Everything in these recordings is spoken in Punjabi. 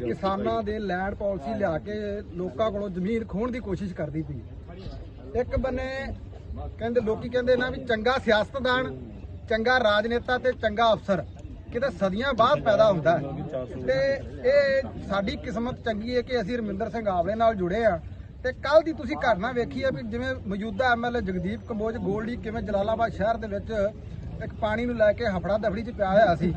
ਕਿਸਾਨਾਂ ਦੇ ਲੈਂਡ ਪਾਲਿਸੀ ਲਿਆ ਕੇ ਲੋਕਾਂ ਕੋਲੋਂ ਜ਼ਮੀਨ ਖੋਹਣ ਦੀ ਕੋਸ਼ਿਸ਼ ਕਰਦੀ ਪਈ। ਇੱਕ ਬੰਨੇ ਕਹਿੰਦੇ ਲੋਕੀ ਕਹਿੰਦੇ ਨਾ ਵੀ ਚੰਗਾ ਸਿਆਸਤਦਾਨ ਚੰਗਾ ਰਾਜਨੇਤਾ ਤੇ ਚੰਗਾ ਅਫਸਰ ਕਿਤੇ ਸਦੀਆਂ ਬਾਅਦ ਪੈਦਾ ਹੁੰਦਾ ਤੇ ਇਹ ਸਾਡੀ ਕਿਸਮਤ ਚੰਗੀ ਹੈ ਕਿ ਅਸੀਂ ਰਮਿੰਦਰ ਸਿੰਘ ਆਵਲੇ ਨਾਲ ਜੁੜੇ ਆ ਤੇ ਕੱਲ ਦੀ ਤੁਸੀਂ ਘਟਨਾ ਵੇਖੀ ਹੈ ਵੀ ਜਿਵੇਂ ਮੌਜੂਦਾ ਐਮਐਲਏ ਜਗਦੀਪ ਕੰਬੋਜ ਗੋਲਡੀ ਕਿਵੇਂ ਜਲਾਲਾਬਾਦ ਸ਼ਹਿਰ ਦੇ ਵਿੱਚ ਇੱਕ ਪਾਣੀ ਨੂੰ ਲੈ ਕੇ ਹਫੜਾ ਦਫੜੀ 'ਚ ਪਿਆ ਹੋਇਆ ਸੀ।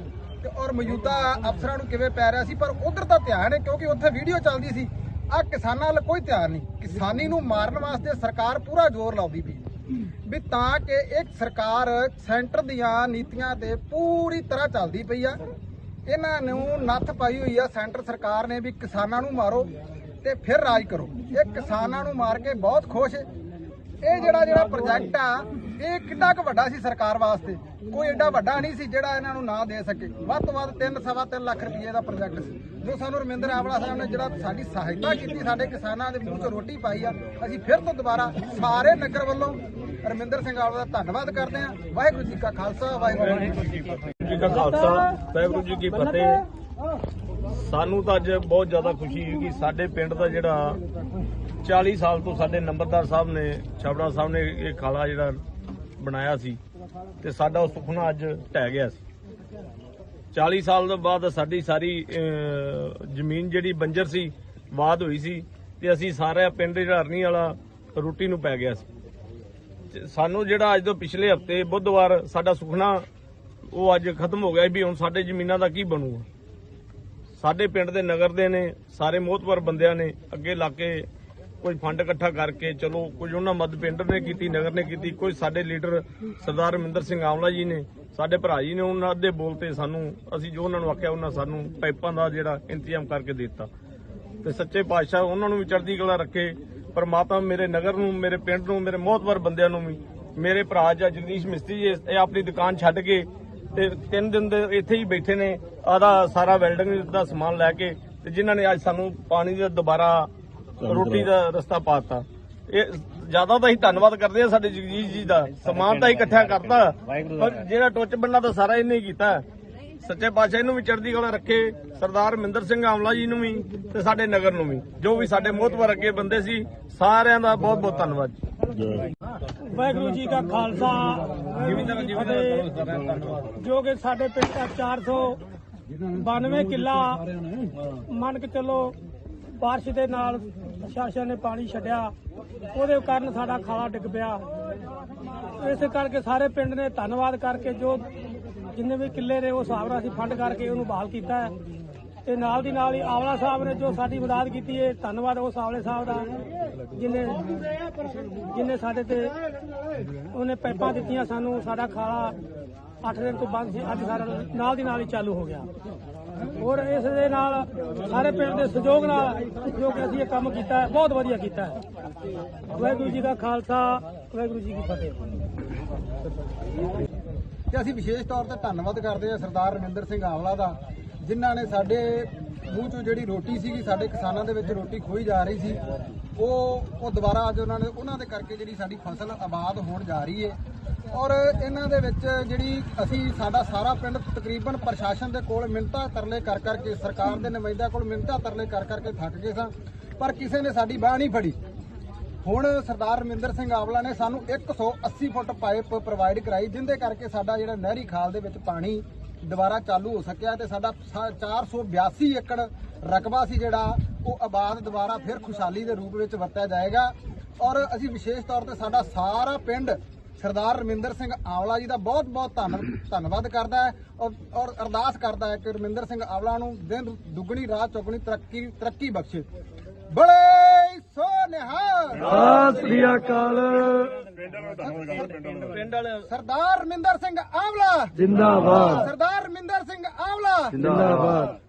ਤੇ ਔਰ ਮੌਜੂਦਾ ਅਫਸਰਾਂ ਨੂੰ ਕਿਵੇਂ ਪੈ ਰਿਹਾ ਸੀ, ਪਰ ਉਧਰ ਤਾਂ ਧਿਆਨ ਹੈ, ਕਿਉਂਕਿ ਉੱਥੇ ਵੀਡੀਓ ਚੱਲਦੀ ਸੀ। ਆ ਕਿਸਾਨਾਂ ਵੱਲ ਕੋਈ ਧਿਆਨ ਨਹੀਂ। ਕਿਸਾਨੀ ਨੂੰ ਮਾਰਨ ਵਾਸਤੇ ਸਰਕਾਰ ਪੂਰਾ ਜ਼ੋਰ ਲਾਉਂਦੀ ਪਈ ਵੀ ਤਾਂ ਕਿ ਇੱਕ ਸਰਕਾਰ ਸੈਂਟਰ ਦੀਆਂ ਨੀਤੀਆਂ ਤੇ ਪੂਰੀ ਤਰ੍ਹਾਂ ਚੱਲਦੀ ਪਈ ਆ। ਇਹਨਾਂ ਨੂੰ ਨੱਥ ਪਾਈ ਹੋਈ ਆ ਸੈਂਟਰ ਸਰਕਾਰ ਨੇ ਵੀ ਕਿਸਾਨਾਂ ਨੂੰ ਮਾਰੋ ਤੇ ਫਿਰ ਰਾਜ ਕਰੋ। ਇਹ ਕਿਸਾਨਾਂ ਨੂੰ ਮਾਰ ਕੇ ਬਹੁਤ ਖੁਸ਼ ਇਹ ਜਿਹੜਾ ਜਿਹੜਾ ਪ੍ਰੋਜੈਕਟ ਆ ਇਹ ਕਿੰਨਾ ਕੁ ਵੱਡਾ ਸੀ ਸਰਕਾਰ ਵਾਸਤੇ? ਕੋਈ ਐਡਾ ਵੱਡਾ ਨਹੀਂ ਸੀ ਜਿਹੜਾ ਇਹਨਾਂ ਨੂੰ ਨਾ ਦੇ ਸਕੇ। ਵੱਧ ਤੋਂ ਵੱਧ 3 ਸਵਾ ਤਿੰਨ ਲੱਖ ਰੁਪਏ ਦਾ ਪ੍ਰੋਜੈਕਟ ਸੀ। ਜੋ ਸਾਨੂੰ ਰਮਿੰਦਰ ਆਵਲਾ ਸਾਹਿਬ ਨੇ ਜਿਹੜਾ ਸਾਡੀ ਸਹਾਇਤਾ ਕੀਤੀ, ਸਾਡੇ ਕਿਸਾਨਾਂ ਦੇ ਮੂੰਹ 'ਚ ਰੋਟੀ ਪਾਈ ਆ, ਅਸੀਂ ਫਿਰ ਤੋਂ ਦੁਬਾਰਾ ਸਾਰੇ ਨਗਰ ਵੱਲੋਂ ਰਮਿੰਦਰ ਸਿੰਘ ਆਵਲਾ ਦਾ ਧੰਨਵਾਦ ਕਰਦੇ ਹਾਂ। ਵਾਹਿਗੁਰੂ ਜੀ ਕਾ ਖਾਲਸਾ, ਵਾਹਿਗੁਰੂ ਜੀ ਕੀ ਫਤਿਹ। ਜੀ ਕਾ ਖਾਲਸਾ, ਵਾਹਿਗੁਰੂ ਜੀ ਕੀ ਫਤਿਹ। ਸਾਨੂੰ ਤਾਂ ਅੱਜ ਬਹੁਤ ਜ਼ਿਆਦਾ ਖੁਸ਼ੀ ਹੈ ਕਿ ਸਾਡੇ ਪਿੰਡ ਦਾ ਜਿਹੜਾ 40 ਸਾਲ ਤੋਂ ਸਾਡੇ ਨੰਬਰਦਾਰ ਸਾਹਿਬ ਨੇ, ਛਾਬੜਾ ਸਾਹਿਬ ਨੇ ਇਹ ਖਾਲਾ ਜਿਹੜਾ ਬਣਾਇਆ ਸੀ ਤੇ ਸਾਡਾ ਉਹ ਸੁਪਨਾ ਅੱਜ ਢਹਿ ਗਿਆ ਸੀ। 40 ਸਾਲ ਤੋਂ ਬਾਅਦ ਸਾਡੀ ਸਾਰੀ ਜ਼ਮੀਨ ਜਿਹੜੀ ਬੰਜਰ ਸੀ ਬਾਦ ਹੋਈ ਸੀ ਤੇ ਅਸੀਂ ਸਾਰਾ ਪਿੰਡ ਜਿਹੜਾ ਵਾਲਾ ਰੋਟੀ ਨੂੰ ਪੈ ਗਿਆ ਸੀ। ਤੇ ਸਾਨੂੰ ਜਿਹੜਾ ਅੱਜ ਤੋਂ ਪਿਛਲੇ ਹਫ਼ਤੇ ਬੁੱਧਵਾਰ ਸਾਡਾ ਸੁਖਨਾ, ਉਹ ਅੱਜ ਖਤਮ ਹੋ ਗਿਆ ਵੀ ਹੁਣ ਸਾਡੇ ਜ਼ਮੀਨਾਂ ਦਾ ਕੀ ਬਣੂਗਾ। ਸਾਡੇ ਪਿੰਡ ਦੇ ਨਗਰ ਦੇ ਨੇ, ਸਾਰੇ ਮੋਹਤਵਰ ਬੰਦਿਆਂ ਨੇ ਅੱਗੇ ਲਾ ਕੇ ਕੁਝ ਫੰਡ ਇਕੱਠਾ ਕਰਕੇ, ਚਲੋ ਕੁਝ ਉਹਨਾਂ ਮਦਦ ਪਿੰਡ ਨੇ ਕੀਤੀ, ਨਗਰ ਨੇ ਕੀਤੀ, ਕੋਈ ਸਾਡੇ ਲੀਡਰ ਸਰਦਾਰ ਰਮਿੰਦਰ ਸਿੰਘ ਆਵਲਾ ਜੀ ਨੇ, ਸਾਡੇ ਭਰਾ ਜੀ ਨੇ ਉਹਨਾਂ ਦੇ ਬੋਲ ਤੇ ਸਾਨੂੰ, ਅਸੀਂ ਜੋ ਉਹਨਾਂ ਨੂੰ ਆਖਿਆ, ਉਹਨਾਂ ਸਾਨੂੰ ਪਾਈਪਾਂ ਦਾ ਜਿਹੜਾ ਇੰਤਜ਼ਾਮ ਕਰਕੇ ਦਿੱਤਾ। ਤੇ ਸੱਚੇ ਪਾਤਸ਼ਾਹ ਉਹਨਾਂ ਨੂੰ ਵੀ ਚੜ੍ਹਦੀ ਕਲਾ ਰੱਖੇ, ਪਰਮਾਤਮਾ ਮੇਰੇ ਨਗਰ ਨੂੰ, ਮੇਰੇ ਪਿੰਡ ਨੂੰ, ਮੇਰੇ ਮੋਹਤਵਰ ਬੰਦਿਆਂ ਨੂੰ ਵੀ, ਮੇਰੇ ਭਰਾ ਜੀ ਜਗਦੀਸ਼ ਮਿਸਤਰੀ ਜੀ, ਇਹ ਆਪਣੀ ਦੁਕਾਨ ਛੱਡ ਕੇ, ਤੇ ਤਿੰਨ ਦਿਨ ਦੇ ਇੱਥੇ ਹੀ ਬੈਠੇ ਨੇ, ਆਦਾ ਸਾਰਾ ਵੈਲਡਿੰਗ ਦਾ ਸਮਾਨ ਲੈ ਕੇ, ਤੇ ਜਿਨ੍ਹਾਂ ਨੇ ਅੱਜ ਸਾਨੂੰ ਪਾਣੀ ਦਾ ਦੁਬਾਰਾ ਰੋਟੀ ਦਾ ਰਸਤਾ ਪਾਤਾ। ਇਹ ਜ਼ਿਆਦਾ ਤਾਂ ਹੀ ਧੰਨਵਾਦ ਕਰਦੇ ਆ ਸਾਡੇ ਜਗਦੀਸ਼ ਜੀ ਦਾ। ਸਮਾਨ ਤਾਂ ਹੀ ਇਕੱਠਾ ਕਰਤਾ। ਪਰ ਜਿਹੜਾ ਟੁੱਚ ਬੰਨਾ ਤਾਂ ਸਾਰਾ ਇਹਨੇ ਹੀ ਕੀਤਾ। ਸੱਚੇ ਪਾਤਸ਼ਾਹ ਇਹਨੂੰ ਵੀ ਚੜ੍ਹਦੀ ਕਲਾ ਰੱਖੇ। ਸਰਦਾਰ ਮਹਿੰਦਰ ਸਿੰਘ ਆਮਲਾ ਜੀ ਨੂੰ ਵੀ ਤੇ ਸਾਡੇ ਨਗਰ ਨੂੰ ਵੀ। ਜੋ ਵੀ ਸਾਡੇ ਮੋਹਤਵਰ ਅੱਗੇ ਬੰਦੇ ਸੀ ਸਾਰਿਆਂ ਦਾ ਬਹੁਤ ਬਹੁਤ ਧੰਨਵਾਦ ਜੀ। ਵਾਹਿਗੁਰੂ ਜੀ ਕਾ ਖਾਲਸਾ। ਜੋ ਕਿ ਸਾਡੇ ਪਿੰਡ ਦਾ 492 ਕਿੱਲਾ। ਮੰਨ ਕੇ ਚੱਲੋ ਬਾਰਿਸ਼ ਦੇ ਨਾਲ ਸ਼ਾਸਨ ਨੇ ਪਾਣੀ ਛੱਡਿਆ। ਉਹਦੇ ਕਾਰਨ ਸਾਡਾ ਖਾਲਾ ਡਿੱਗ ਪਿਆ। ਇਸੇ ਕਰਕੇ ਸਾਰੇ ਪਿੰਡ ਨੇ ਧੰਨਵਾਦ ਕਰਕੇ ਜੋ ਜਿੰਨੇ ਵੀ ਕਿੱਲੇ ਨੇ ਉਹ ਹਿਸਾਬ ਨਾਲ ਅਸੀਂ ਫੰਡ ਕਰਕੇ ਉਹਨੂੰ ਬਹਾਲ ਕੀਤਾ ਹੈ। ਤੇ ਨਾਲ ਦੀ ਨਾਲ ਹੀ ਆਵਲਾ ਸਾਹਿਬ ਨੇ ਜੋ ਸਾਡੀ ਮਦਦ ਕੀਤੀ ਹੈ, ਧੰਨਵਾਦ ਉਸ ਆਵਲੇ ਸਾਹਿਬ ਦਾ, ਜਿਨੇ ਜਿਨੇ ਸਾਡੇ ਤੇ ਉਹਨੇ ਪਾਈਪਾਂ ਦਿੱਤੀਆਂ ਸਾਨੂੰ, ਸਾਡਾ ਖਾਲਾ 8 ਦਿਨ ਤੋਂ ਬੰਦ ਸੀ, ਅੱਜ ਸਾਡਾ ਨਾਲ ਦੀ ਨਾਲ ਹੀ ਚਾਲੂ ਹੋ ਗਿਆ। ਹੋਰ ਇਸ ਦੇ ਨਾਲ ਸਾਰੇ ਪਿੰਡ ਦੇ ਸਹਿਯੋਗ ਨਾਲ ਜੋ ਕਿ ਅਸੀਂ ਇਹ ਕੰਮ ਕੀਤਾ ਹੈ, ਬਹੁਤ ਵਧੀਆ ਕੀਤਾ ਹੈ। ਵਾਹਿਗੁਰੂ ਜੀ ਦਾ ਖਾਲਸਾ, ਵਾਹਿਗੁਰੂ ਜੀ ਕੀ ਫਤਿਹ। ਤੇ ਅਸੀਂ ਵਿਸ਼ੇਸ਼ ਤੌਰ ਤੇ ਧੰਨਵਾਦ ਕਰਦੇ ਹਾਂ ਸਰਦਾਰ ਰਵਿੰਦਰ ਸਿੰਘ ਆਵਲਾ ਦਾ, ਜਿਨ੍ਹਾਂ ਨੇ ਸਾਡੇ ਮੂੰਹ ਚੋਂ ਜਿਹੜੀ ਰੋਟੀ ਸੀਗੀ, ਸਾਡੇ ਕਿਸਾਨਾਂ ਦੇ ਵਿੱਚ ਰੋਟੀ ਖੋਈ ਜਾ ਰਹੀ ਸੀ। ਉਹ ਉਹ ਦੁਬਾਰਾ ਅੱਜ ਉਹਨਾਂ ਨੇ, ਉਹਨਾਂ ਦੇ ਕਰਕੇ ਜਿਹੜੀ ਸਾਡੀ ਫਸਲ ਆਬਾਦ ਹੋਣ ਜਾ ਰਹੀ ਹੈ। ਔਰ ਇਹਨਾਂ ਦੇ ਵਿੱਚ ਜਿਹੜੀ ਅਸੀਂ ਸਾਡਾ ਸਾਰਾ ਪਿੰਡ ਤਕਰੀਬਨ ਪ੍ਰਸ਼ਾਸਨ ਦੇ ਕੋਲ ਮਿੰਤਾ ਤਰਲੇ ਕਰ ਕਰਕੇ, ਸਰਕਾਰ ਦੇ ਨੁਮਾਇੰਦਿਆਂ ਕੋਲ ਮਿੰਤਾ ਤਰਲੇ ਕਰ ਕਰਕੇ ਥੱਕ ਗਏ ਸਾਂ, ਪਰ ਕਿਸੇ ਨੇ ਸਾਡੀ ਬਾਹ ਨਹੀਂ ਫੜੀ। ਹੁਣ ਸਰਦਾਰ ਰਮਿੰਦਰ ਸਿੰਘ ਆਵਲਾ ਨੇ ਸਾਨੂੰ 180 ਫੁੱਟ ਪਾਈਪ ਪ੍ਰੋਵਾਈਡ ਕਰਾਈ, ਜਿੰਦੇ ਕਰਕੇ ਸਾਡਾ ਜਿਹੜਾ ਨਹਿਰੀ ਖਾਲ ਦੇ ਵਿੱਚ ਪਾਣੀ ਦੁਬਾਰਾ ਚਾਲੂ ਹੋ ਸਕਿਆ ਤੇ ਸਾਡਾ ਸਾ- 482 ਏਕੜ ਰਕਬਾ ਸੀ ਜਿਹੜਾ, ਉਹ ਆਬਾਦ ਦੁਬਾਰਾ ਫਿਰ ਖੁਸ਼ਹਾਲੀ ਦੇ ਰੂਪ ਵਿੱਚ ਵਰਤਿਆ ਜਾਏਗਾ। ਔਰ ਅਸੀਂ ਵਿਸ਼ੇਸ਼ ਤੌਰ ਤੇ ਸਾਡਾ ਸਾਰਾ ਪਿੰਡ ਸਰਦਾਰ ਰਮਿੰਦਰ ਸਿੰਘ ਆਵਲਾ ਜੀ ਦਾ ਬਹੁਤ ਬਹੁਤ ਧੰਨ ਧੰਨਵਾਦ ਕਰਦਾ ਹੈ ਔਰ ਔਰ ਅਰਦਾਸ ਕਰਦਾ ਹੈ ਕਿ ਰਮਿੰਦਰ ਸਿੰਘ ਆਵਲਾ ਨੂੰ ਦਿਨ ਦੁੱਗਣੀ ਰਾਤ ਚੌਗਣੀ ਤਰੱਕੀ ਤਰੱਕੀ ਬਖਸ਼ੇ। ਬੜੇ ਸੋਨਿਹਾਲ ਸਤਿ ਸ੍ਰੀ ਅਕਾਲ। ਪਿੰਡ ਵਾਲੇ ਸਰਦਾਰ ਰਮਿੰਦਰ ਸਿੰਘ ਆਵਲਾ! ਜਿੰਦਾਬਾਦ। ਸਰਦਾਰ ਰਮਿੰਦਰ ਸਿੰਘ ਆਵਲਾ! ਜਿੰਦਾਬਾਦ।